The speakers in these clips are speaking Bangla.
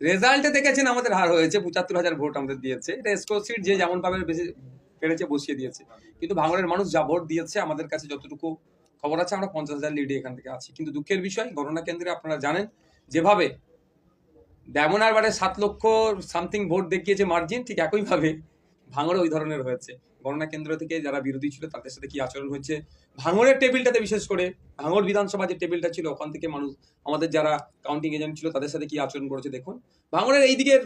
রেজাল্টে দেখেছেন আমাদের হার হয়েছে, পঁচাত্তর হাজার ভোট আমাদের দিয়েছে। এটা স্কোর সিট যে যেমন পাবে বেশি পেরেছে বসিয়ে দিয়েছে। কিন্তু ভাঙড়ের মানুষ যা ভোট দিয়েছে, আমাদের কাছে যতটুকু খবর আছে, আমরা পঞ্চাশ হাজার লিডে এখান থেকে আছি। কিন্তু দুঃখের বিষয়, গণনা কেন্দ্রে আপনারা জানেন, যেভাবে ড্যামনারবারে সাত লক্ষ সামথিং ভোট দেখিয়েছে মার্জিন ঠিক একইভাবে ভাঙড়ে ওই ধরনের হয়েছে। গণনা কেন্দ্র থেকে যারা বিরোধী ছিল, তাদের সাথে কি আচরণ হয়েছে? ভাঙড়ের টেবিলটাতে বিশেষ করে, ভাঙড় বিধানসভা যে টেবিলটা ছিল, ওখান থেকে মানুষ, আমাদের যারা কাউন্টিং এজেন্ট ছিল, তাদের সাথে কি আচরণ করেছে দেখুন। ভাঙড়ের এই দিকের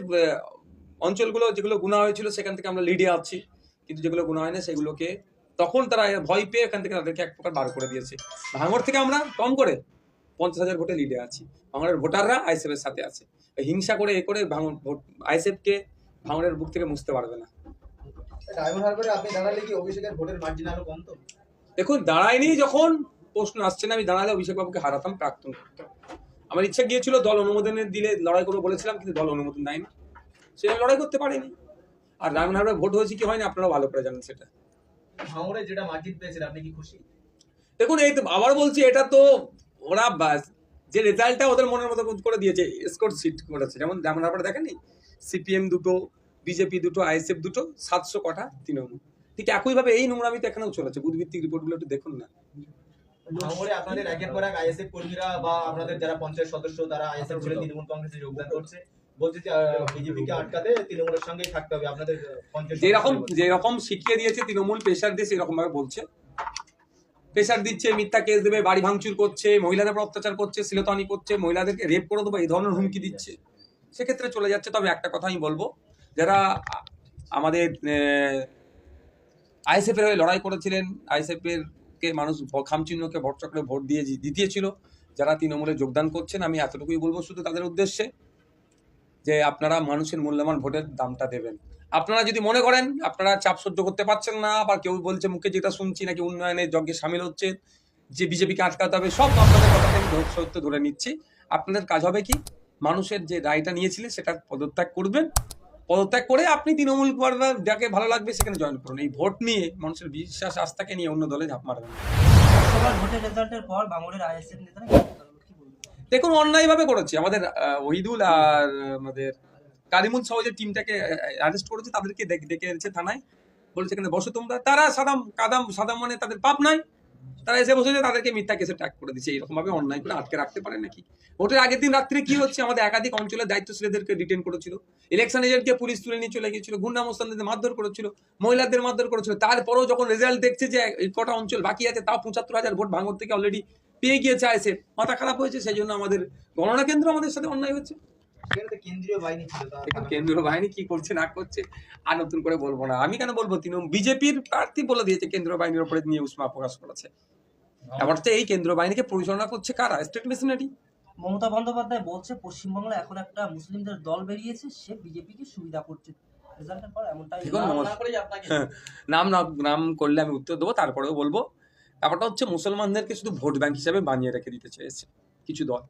অঞ্চলগুলো যেগুলো গুণা হয়েছিল, সেখান থেকে আমরা লিডে আছি। কিন্তু যেগুলো গুণা হয় না সেগুলোকে তখন তারা ভয় পেয়ে এখান থেকে তাদেরকে এক প্রকার বার করে দিয়েছে। ভাঙড় থেকে আমরা কম করে পঞ্চাশ হাজার ভোটে লিডে আছি। ভাঙড়ের ভোটাররা আইএসএফ এর সাথে আছে। হিংসা করে, এ করে ভাঙড় ভোট আইএসএফ কে ভাঙড়ের বুক থেকে মুছতে পারবে না। ডায়মন্ড হারবারে আপনি দাঁড়ালে কি অভিষেকের ভোটের মার্জিন আরও কমতো? দেখুন দাঁড়ায়নি যখন প্রশ্ন আসছে না আমি দাঁড়ালে অভিষেক বাবুকে হারাতাম প্রাক্তন। আমার ইচ্ছা গিয়েছিল দল অনুমোদনের দিলে লড়াই করব বলেছিলাম কিন্তু দল অনুমোদন দেয়নি। সে আমি লড়াই করতে পারেনি। আর ডায়মন্ড হারবার ভোট হয়েছে কি হয়নি আপনারা ভালো করে জানেন সেটা। ভাঙড়ে যেটা মার্জিন পেয়েছেন আপনি কি খুশি? দেখুন এই তো আবার বলছি এটা তো ওরা যে রেজাল্টটা ওদের মনের মতো করে দিয়েছে স্কোর সিট করেছে। যেমন যেমন আপনারা দেখেননি? সিপিএম দুটো বিজেপি দুটো আইএসএফ দুটো সাতশো কটা তৃণমূল। ঠিক একইভাবে এই নোংরামিতে এখানেও চলেছে বুধভিত্তিক রিপোর্টগুলো একটু দেখুন না। ভাঙড়ে আপনাদের একের পর এক আইএসএফ কর্মীরা বা আপনাদের যারা পঞ্চায়েত সদস্য তারা আইএসএফ ছেড়ে তৃণমূল কংগ্রেসে যোগদান করছে। পঞ্চায়েত যেরকম যেরকম শিখিয়ে দিয়েছে তৃণমূল প্রেশার দিয়ে সেরকম ভাবে বলছে। প্রেশার দিচ্ছে মিথ্যা কেস দেবে বাড়ি ভাঙচুর করছে মহিলাদের উপর অত্যাচার করছে সিলতানি করছে মহিলাদেরকে রেপ করে দেবো এই ধরনের হুমকি দিচ্ছে। সেক্ষেত্রে চলে যাচ্ছে তবে একটা কথা আমি বলব যারা আমাদের আইএসএফ এর হয়ে লড়াই করেছিলেন আইএসএফ এর কে মানুষ খামচিহ্নকে ভোট চক্রে ভোট দিয়ে জিতিয়েছিল যারা তৃণমূলে যোগদান করছেন, আমি এতটুকুই বলব শুধু তাদের উদ্দেশ্যে, যে আপনারা মানুষের মূল্যবান ভোটের দামটা দেবেন। আপনারা যদি মনে করেন, আপনারা চাপ সহ্য করতে পারছেন না বা কেউ বলছে মুখে যেটা শুনছি নাকি উন্নয়নের যজ্ঞে সামিল হচ্ছে, যে বিজেপিকে আটকাতে হবে, সব আপনাদের কথাকে আমি সত্য ধরে নিচ্ছি। আপনাদের কাজ হবে কি, মানুষের যে রায়টা নিয়েছিলেন, সেটা পদত্যাগ করবেন। পদত্যাগ করে আপনি তৃণমূল করবেন যাকে ভালো লাগবে সেখানে জয়েন করুন। এই ভোট নিয়ে মানুষের বিশ্বাস আস্থাকে নিয়ে অন্য দলে ঝাঁপ মারবেন। ভোটের রেজাল্টের পর আইএসএফ নেতারা বলব? দেখুন অন্যায়ভাবে করেছে। আমাদের ওহিদুল আর আমাদের কারিমুল সহ যে টিমটাকে অ্যারেস্ট করেছে তাদেরকে ডেকে ডেকে এনেছে থানায়। বলেছে এখানে বসো তোমরা। তারা সাদাম কাদাম সাদাম মানে তাদের পাপ নাই তারা এসে বসেছে তাদেরকে মিথ্যা কেসে ট্যাগ করে দিচ্ছে এরকম ভাবে অন্যায় করে আটকে রাখতে পারে নাকি? ভোটের আগের দিন রাত্রে কি হচ্ছে? আমাদের একাধিক অঞ্চলের দায়িত্বশীলদেরকে ডিটেন করেছিল। ইলেকশন এজেন্টকে পুলিশ তুলে নিয়ে চলে গিয়েছিল গুন্ডা মোস্তানদের মারধর করেছিল মহিলাদের মারধর করেছিল। তারপরেও যখন রেজাল্ট দেখছে যে কটা অঞ্চল বাকি আছে তাও পঁচাত্তর হাজার ভোট ভাঙর থেকে অলরেডি পেয়ে গিয়েছে আইসে মাথা খারাপ হয়েছে সেই জন্য আমাদের গণনা কেন্দ্র আমাদের সাথে অন্যায় হচ্ছে। কেন্দ্রীয় বাহিনী কেন্দ্রীয় কি করছে না করছে আর নতুন করে বলব না। আমি কেন বলব তৃণমূল বিজেপির প্রার্থী বলে দিয়েছে কেন্দ্রীয় বাহিনীর উপরে নিয়ে উষ্মা প্রকাশ করেছে। এবার তো এই কেন্দ্রীয় বাহিনীকে পরিচালনা করছে কারা? স্টেট মেশিনারি মমতা বন্দ্যোপাধ্যায় বলছে পশ্চিমবঙ্গে এখন একটা মুসলিমদের দল বেরিয়েছে সে বিজেপিকে সুবিধা করছে। নমস্কার। নাম নাম করলে আমি উত্তর দেবো তারপরেও বলব। ব্যাপারটা হচ্ছে মুসলমানদেরকে শুধু ভোট ব্যাংক হিসাবে বানিয়ে রেখে দিতে চেয়েছে কিছু দল।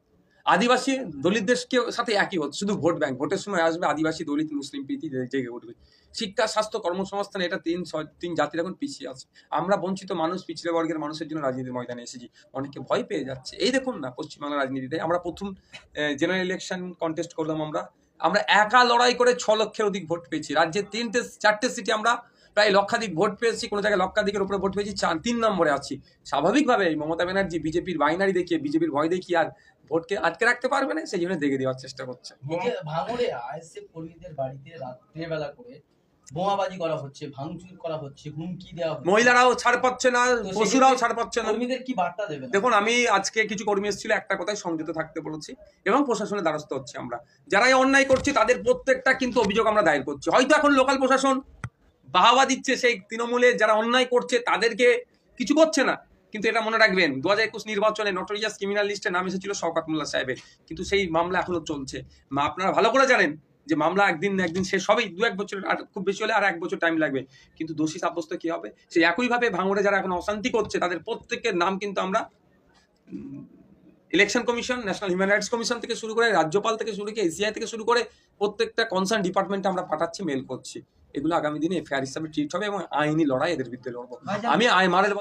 আদিবাসী দলিতদের সাথে একই হচ্ছে শুধু ভোট ব্যাংক। ভোটের সময় আসবে আদিবাসী দলিত, মুসলিম প্রীতি জেগে উঠবে। শিক্ষা, স্বাস্থ্য, কর্মসংস্থান, এটা তিন তিন জাতির এখন পিছিয়ে আছে। আমরা বঞ্চিত মানুষ, পিছিয়ে বর্গের মানুষের জন্য রাজনীতির ময়দানে এসেছি। অনেকে ভয় পেয়ে যাচ্ছে। এই দেখুন না পশ্চিমবাংলার রাজনীতিতে। আমরা প্রথম জেনারেল ইলেকশন কন্টেস্ট করলাম আমরা। আমরা একা লড়াই করে ছ লক্ষের অধিক ভোট পেয়েছি। রাজ্যের তিনটে, চারটে সিটে আমরা প্রায় লক্ষাধিক ভোট পেয়েছি। কোনো জায়গায় লক্ষাধিকের উপরে ভোট পেয়েছি। চার তিন নম্বরে আছি। স্বাভাবিকভাবে মমতা ব্যানার্জি বিজেপির বাইনারি দেখিয়ে, বিজেপির ভয় দেখিয়ে আর ভোটকে আটকে রাখতে পারবে না সেই জন্য দেখে দেওয়ার চেষ্টা করছে। ভাঙড়ে আইএসএফ কর্মীদের বাড়িতে রাত্রেবেলা করে বোমাবাজি করা হচ্ছে ভাঙচুর করা হচ্ছে হুমকি দেওয়া হচ্ছে। মহিলারাও ছাড় পাচ্ছে না পশুরাও ছাড় পাচ্ছে না। কর্মীদের কি বার্তা দেবেন দেখুন আমি আজকে কিছু কর্মী এসেছিল একটা কথাই সংযত থাকতে বলেছি এবং প্রশাসনের দ্বারস্থ হচ্ছে আমরা। যারা এই অন্যায় করছে তাদের প্রত্যেকটা কিন্তু অভিযোগ আমরা দায়ের করছি। হয়তো এখন লোকাল প্রশাসন বাহাবা দিচ্ছে সেই তৃণমূলে যারা অন্যায় করছে তাদেরকে কিছু করছে না। কিন্তু এটা মনে রাখবেন দু হাজার একুশ নির্বাচনে নটোরিয়াস ক্রিমিনাল লিস্টে নাম এসেছিল শওকাত মোল্লা সাহেবের। কিন্তু সেই মামলা এখনও চলছে। আপনারা ভালো করে জানেন যে মামলা একদিন একদিন শেষ হবেই দু এক বছর আর খুব বেশি হলে আর এক বছর টাইম লাগবে। কিন্তু দোষী সাব্যস্ত কি হবে? সেই একইভাবে ভাঙড়ে যারা এখন অশান্তি করছে তাদের প্রত্যেকের নাম কিন্তু আমরা election commission national human rights commission থেকে শুরু করে রাজ্যপাল থেকে শুরু করে এসিআই থেকে শুরু করে প্রত্যেকটা কনসার্ন ডিপার্টমেন্টে আমরা পাঠাচ্ছি মেল করছি। এগুলো আগামী দিনে এফআইআর হিসাবে ট্রিট হবে এবং আইনি লড়াই এদের বিরুদ্ধে লড়বো। আমি আই মারের